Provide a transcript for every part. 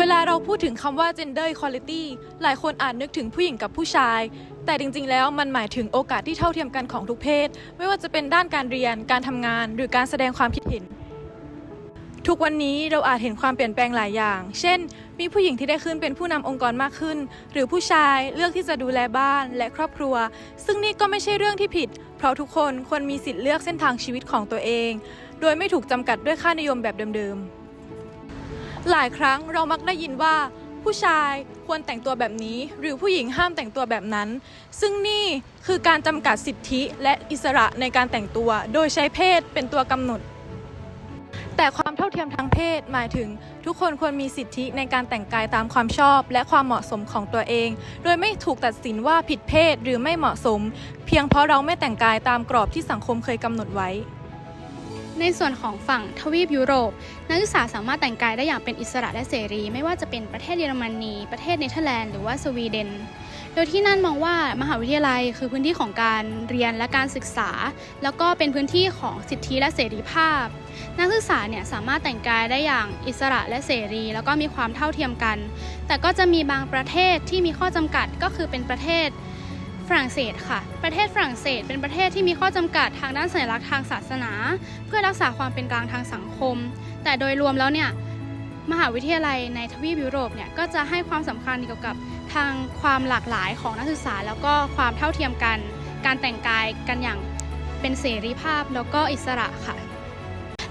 เวลาเราพูดถึงคำว่า gender equality หลายคนอาจนึกถึงผู้หญิงกับผู้ชาย แต่จริงๆ แล้วมันหมายถึงโอกาสที่เท่าเทียมกันของทุกเพศ ไม่ว่าจะเป็นด้านการเรียน การทำงาน หรือการแสดงความคิดเห็น ทุกวันนี้เราอาจเห็นความเปลี่ยนแปลงหลายอย่าง เช่น มีผู้หญิงที่ได้ขึ้นเป็นผู้นำองค์กรมากขึ้น หรือผู้ชายเลือกที่จะดูแลบ้านและครอบครัว ซึ่งนี่ก็ไม่ใช่เรื่องที่ผิด เพราะทุกคนควรมีสิทธิ์เลือกเส้นทางชีวิตของตัวเอง โดยไม่ถูกจำกัดด้วยค่านิยมแบบเดิมๆ หลายครั้งเรามักได้ยินว่า ผู้ชายควรแต่งตัวแบบนี้ หรือผู้หญิงห้ามแต่งตัวแบบนั้น ซึ่งนี่คือการจำกัดสิทธิและอิสระในการแต่งตัว โดยใช้เพศเป็นตัวกำหนด แต่ความเท่าเทียมทางเพศหมายถึง ทุกคนควรมีสิทธิในการแต่งกายตามความชอบ และความเหมาะสมของตัวเอง โดยไม่ถูกตัดสินว่าผิดเพศหรือไม่เหมาะสม เพียงเพราะเราไม่แต่งกายตามกรอบที่สังคมเคยกำหนดไว้ ในส่วนของฝั่งทวีปยุโรป นักศึกษาสามารถแต่งกายได้อย่างเป็นอิสระและเสรี ไม่ว่าจะเป็นประเทศเยอรมนี ประเทศเนเธอร์แลนด์หรือว่าสวีเดน โดยที่นั่นมองว่ามหาวิทยาลัยคือพื้นที่ของการเรียนและการศึกษา แล้วก็เป็นพื้นที่ของสิทธิและเสรีภาพ นักศึกษาเนี่ยสามารถแต่งกายได้อย่างอิสระและเสรี แล้วก็มีความเท่าเทียมกัน แต่ก็จะมีบางประเทศที่มีข้อจำกัดก็คือเป็นประเทศ ฝรั่งเศสค่ะ ประเทศฝรั่งเศสเป็นประเทศที่มีข้อจำกัดทางด้านสัญลักษณ์ทางศาสนา เพื่อรักษาความเป็นกลางทางสังคม แต่โดยรวมแล้วเนี่ยมหาวิทยาลัยในทวีปยุโรปเนี่ยก็จะให้ความสำคัญเกี่ยวกับทางความหลากหลายของนักศึกษา แล้วก็ความเท่าเทียมกัน การแต่งกายกันอย่างเป็นเสรีภาพแล้วก็อิสระค่ะ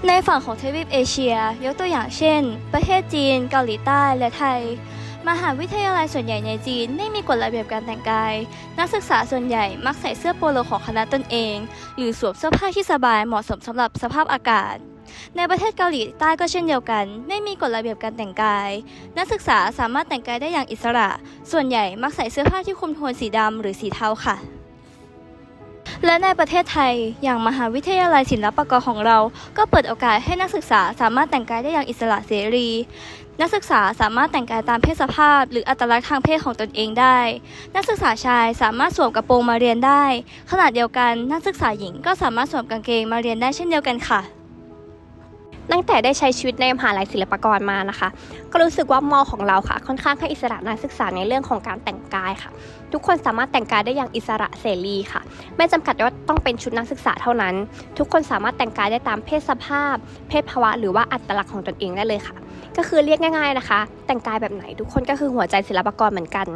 ในฝั่งของทวีปเอเชีย ยกตัวอย่างเช่น ประเทศจีน เกาหลีใต้และไทย มหาวิทยาลัยส่วนใหญ่ในจีนไม่มีกฎระเบียบการแต่งกาย นักศึกษาส่วนใหญ่มักใส่เสื้อโปโลของคณะตนเอง หรือสวมเสื้อผ้าที่สบายเหมาะสมสำหรับสภาพอากาศ ในประเทศเกาหลีใต้ก็เช่นเดียวกัน ไม่มีกฎระเบียบการแต่งกาย นักศึกษาสามารถแต่งกายได้อย่างอิสระ ส่วนใหญ่มักใส่เสื้อผ้าที่คุมโทนสีดำหรือสีเทาค่ะ และในประเทศไทย อย่างมหาวิทยาลัยศิลปากรของเรา ก็เปิดโอกาสให้นักศึกษาสามารถแต่งกายได้อย่างอิสระเสรี นักศึกษาสามารถแต่งกายตามเพศสภาพ หรืออัตลักษณ์ทางเพศของตนเองได้ นักศึกษาชายสามารถสวมกระโปรงมาเรียนได้ ขณะเดียวกันนักศึกษาหญิงก็สามารถสวมกางเกงมาเรียนได้เช่นเดียวกันค่ะ ตั้งแต่ได้ใช้ชีวิตในมหาลัยศิลปากรมานะคะ ก็รู้สึกว่ามอของเราค่ะ ค่อนข้างให้อิสระนักศึกษาในเรื่องของการแต่งกายค่ะ ทุกคนสามารถแต่งกายได้อย่างอิสระเสรีค่ะ ไม่จำกัดว่าต้องเป็นชุดนักศึกษาเท่านั้น ทุกคนสามารถแต่งกายได้ตามเพศสภาพ เพศภาวะ หรือว่าอัตลักษณ์ของตนเองได้เลยค่ะ ก็คือเรียกง่าย ๆนะคะ แต่งกายแบบไหนทุกคนก็คือหัวใจศิลปากรเหมือนกัน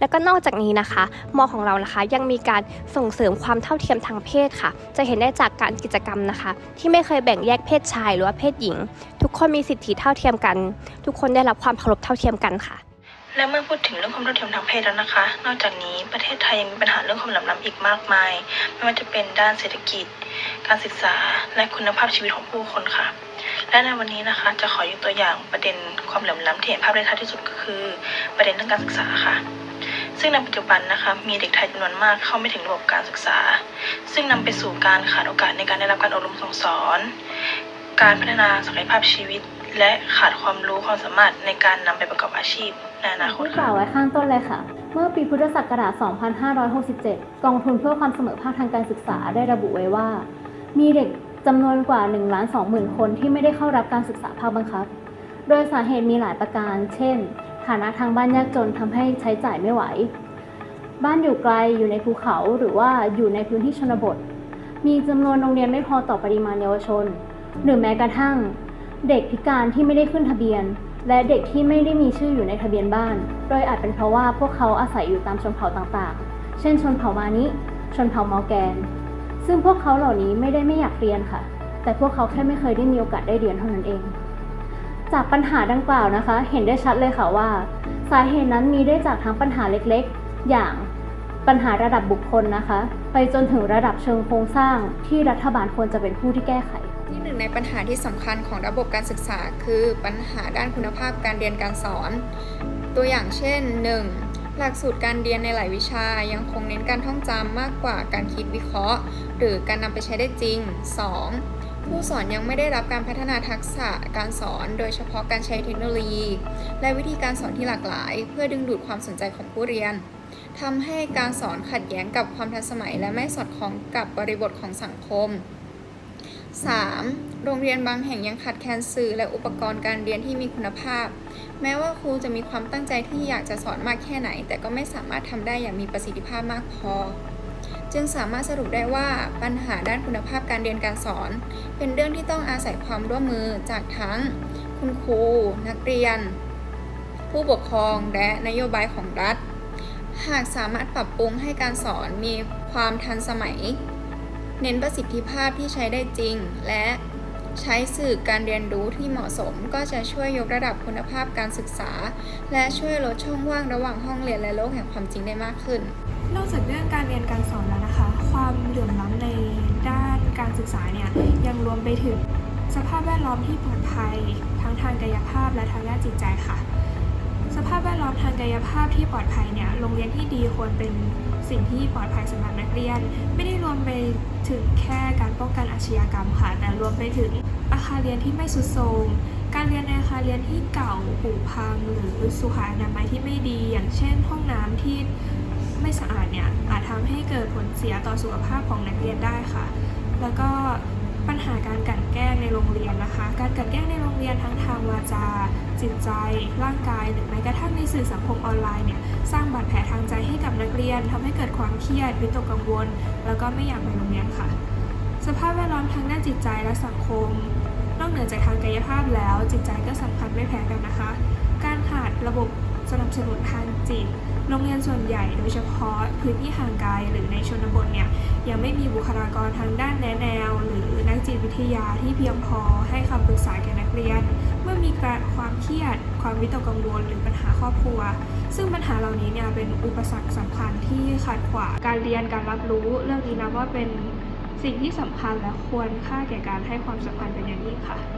แล้วก็นอกจากนี้นะคะ มอของเรานะคะยังมีการส่งเสริมความเท่าเทียมทางเพศค่ะ จะเห็นได้จากการกิจกรรมนะคะ ที่ไม่เคยแบ่งแยกเพศชายหรือว่าเพศหญิง ทุกคนมีสิทธิเท่าเทียมกัน ทุกคนได้รับความเคารพเท่าเทียมกันค่ะ และเมื่อพูดถึงเรื่องความเท่าเทียมทางเพศแล้วนะคะ นอกจากนี้ประเทศไทยยังมีปัญหาเรื่องความเหลื่อมล้ำอีกมากมาย ไม่ว่าจะเป็นด้านเศรษฐกิจ การศึกษา และคุณภาพชีวิตของผู้คนค่ะและในวันนี้นะคะจะขอยกตัวอย่างประเด็นความเหลื่อมล้ำที่เห็นภาพได้ชัดที่สุดก็คือ ประเด็นเรื่องการศึกษาค่ะ ซึ่งในปัจจุบันนะคะมีเด็กไทยจำนวนมากเข้าไม่ถึงระบบการศึกษา ซึ่งนำไปสู่การขาดโอกาสในการได้รับการอบรมสั่งสอน การพัฒนาศักยภาพชีวิต และขาดความรู้ความสามารถในการนำไปประกอบอาชีพในอนาคตที่กล่าวไว้ข้างต้นเลยค่ะ เมื่อปีพุทธศักราช 2567 กองทุนเพื่อความเสมอภาคทางการศึกษาได้ระบุไว้ว่า มีเด็กจำนวนกว่า1ล้าน20,000 คนที่ไม่ได้เข้ารับการศึกษาภาคบังคับ โดยสาเหตุมีหลายประการ เช่น ฐานะทางบ้านยากจนทำให้ใช้จ่ายไม่ไหว บ้านอยู่ไกลอยู่ในภูเขาหรือว่าอยู่ในพื้นที่ชนบท มีจำนวนโรงเรียนไม่พอต่อปริมาณเยาวชน หรือแม้กระทั่ง เด็กพิการที่ไม่ได้ขึ้นทะเบียน และเด็กที่ไม่ได้มีชื่ออยู่ในทะเบียนบ้าน โดยอาจเป็นเพราะว่าพวกเขาอาศัยอยู่ตามชนเผ่าต่างๆ เช่น ชนเผ่ามานิชนเผ่ามอแกน ซึ่งพวกเขาเหล่านี้ไม่ได้ไม่อยากเรียนค่ะ แต่พวกเขาแค่ไม่เคยได้มีโอกาสได้เรียนเท่านั้นเอง จากปัญหาดังกล่าวนะคะ เห็นได้ชัดเลยค่ะว่า สาเหตุนั้นมีได้จากทั้งปัญหาเล็กๆ อย่างปัญหาระดับบุคคลนะคะ ไปจนถึงระดับเชิงโครงสร้างที่รัฐบาลควรจะเป็นผู้ที่แก้ไขที่หนึ่งในปัญหาที่สำคัญของระบบการศึกษา คือปัญหาด้านคุณภาพการเรียนการสอน ตัวอย่างเช่น 1. หลักสูตรการเรียนในหลายวิชายังคงเน้นการท่องจำมากกว่าการคิดวิเคราะห์ หรือการนำไปใช้ได้จริง 2. ผู้สอนยังไม่ได้รับการพัฒนาทักษะการสอนโดยเฉพาะการใช้เทคโนโลยี และวิธีการสอนที่หลากหลาย เพื่อดึงดูดความสนใจของผู้เรียนทำให้การสอนขัดแย้งกับความทันสมัย และไม่สอดคล้องกับบริบทของสังคม 3. โรงเรียนบางแห่งยังขาดแคลนสื่อและอุปกรณ์การเรียนที่มีคุณภาพ แม้ว่าครูจะมีความตั้งใจที่อยากจะสอนมากแค่ไหน แต่ก็ไม่สามารถทำได้อย่างมีประสิทธิภาพมากพอ จึงสามารถสรุปได้ว่าปัญหาด้านคุณภาพการเรียนการสอน เป็นเรื่องที่ต้องอาศัยความร่วมมือจากทั้ง คุณครู นักเรียน ผู้ปกครองและนโยบายของรัฐ หากสามารถปรับปรุงให้การสอนมีความทันสมัย เน้นประสิทธิภาพที่ใช้ได้จริง และใช้สื่อการเรียนรู้ที่เหมาะสม ก็จะช่วยยกระดับคุณภาพการศึกษา และช่วยลดช่องว่างระหว่างห้องเรียนและโลกแห่งความจริงได้มากขึ้น นอกจากเรื่องการเรียนการสอนแล้วนะคะ ความเหลื่อมล้ำในด้านการศึกษาเนี่ยยังรวมไปถึงสภาพแวดล้อมที่ปลอดภัยทั้งทางกายภาพและทางด้านจิตใจค่ะ สภาพแวดล้อมทางกายภาพที่ปลอดภัยเนี่ยโรงเรียนที่ดีควรเป็นสิ่งที่ปลอดภัยสำหรับนักเรียน ไม่ได้รวมไปถึงแค่การป้องกันอาชญากรรมค่ะ แต่รวมไปถึงอาคารเรียนที่ไม่สุดโทรมการเรียนในอาคารเรียนที่เก่าผุพัง หรือสุขอนามัยที่ไม่ดี อย่างเช่น ห้องน้ำที่ ไม่สะอาดเนี่ยอาจทำให้เกิดผลเสียต่อสุขภาพของนักเรียนได้ค่ะ แล้วก็ปัญหาการกันแกล้งในโรงเรียนนะคะ การกันแกล้งในโรงเรียนทั้งทางวาจา จิตใจ ร่างกาย หรือแม้กระทั่งในสื่อสังคมออนไลน์เนี่ยสร้างบาดแผลทางใจให้กับนักเรียนทำให้เกิดความเครียดวิตกกังวล แล้วก็ไม่อยากไปโรงเรียนค่ะ สภาพแวดล้อมทางด้านจิตใจและสังคม นอกเหนือจากทางกายภาพแล้ว จิตใจก็สำคัญไม่แพ้กันนะคะ การขาดระบบ สนับสนุนทางจิต โรงเรียนส่วนใหญ่โดยเฉพาะพื้นที่ห่างไกลหรือในชนบทเนี่ยยังไม่มีบุคลากรทางด้านแนะแนว หรือนักจิตวิทยาที่เพียงพอให้คำปรึกษาแก่นักเรียน เมื่อมีการความเครียด ความวิตกกังวลหรือปัญหาครอบครัว ซึ่งปัญหาเหล่านี้เนี่ยเป็นอุปสรรคสำคัญที่ขัดขวางการเรียนการรับรู้ เรื่องนี้นะว่าเป็นสิ่งที่สำคัญและควรค่าแก่การให้ความสำคัญเป็นอย่างยิ่งค่ะ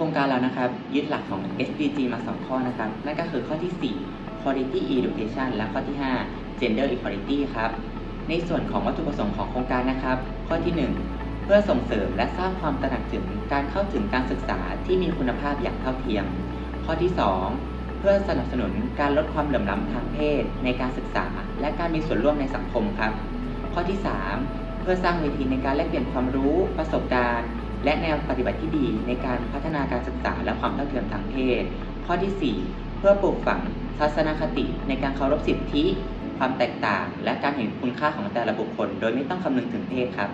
โครงการเรานะครับยึดหลักของ SDG มา 2 ข้อนะครับ นั่นก็คือข้อที่ 4 Quality Education และข้อที่ 5 Gender Equality ครับ ในส่วนของวัตถุประสงค์ของโครงการนะครับ ข้อที่ 1 เพื่อส่งเสริมและสร้างความตระหนักถึงการเข้าถึงการศึกษาที่มีคุณภาพอย่างเท่าเทียม ข้อที่ 2 เพื่อสนับสนุนการลดความเหลื่อมล้ำทางเพศ ในการศึกษา และการมีส่วนร่วมในสังคมครับ ข้อที่ 3 เพื่อสร้างเวทีในการแลกเปลี่ยนความรู้ประสบการณ์ และแนวปฏิบัติที่ดีในการพัฒนาการศึกษาและความเท่าเทียมทางเพศ ข้อทีสี่ 4 เพื่อปลูกฝังทัศนคติในการเคารพสิทธิ ความแตกต่าง และการเห็นคุณค่าของแต่ละบุคคล โดยไม่ต้องคำนึงถึงเพศครับ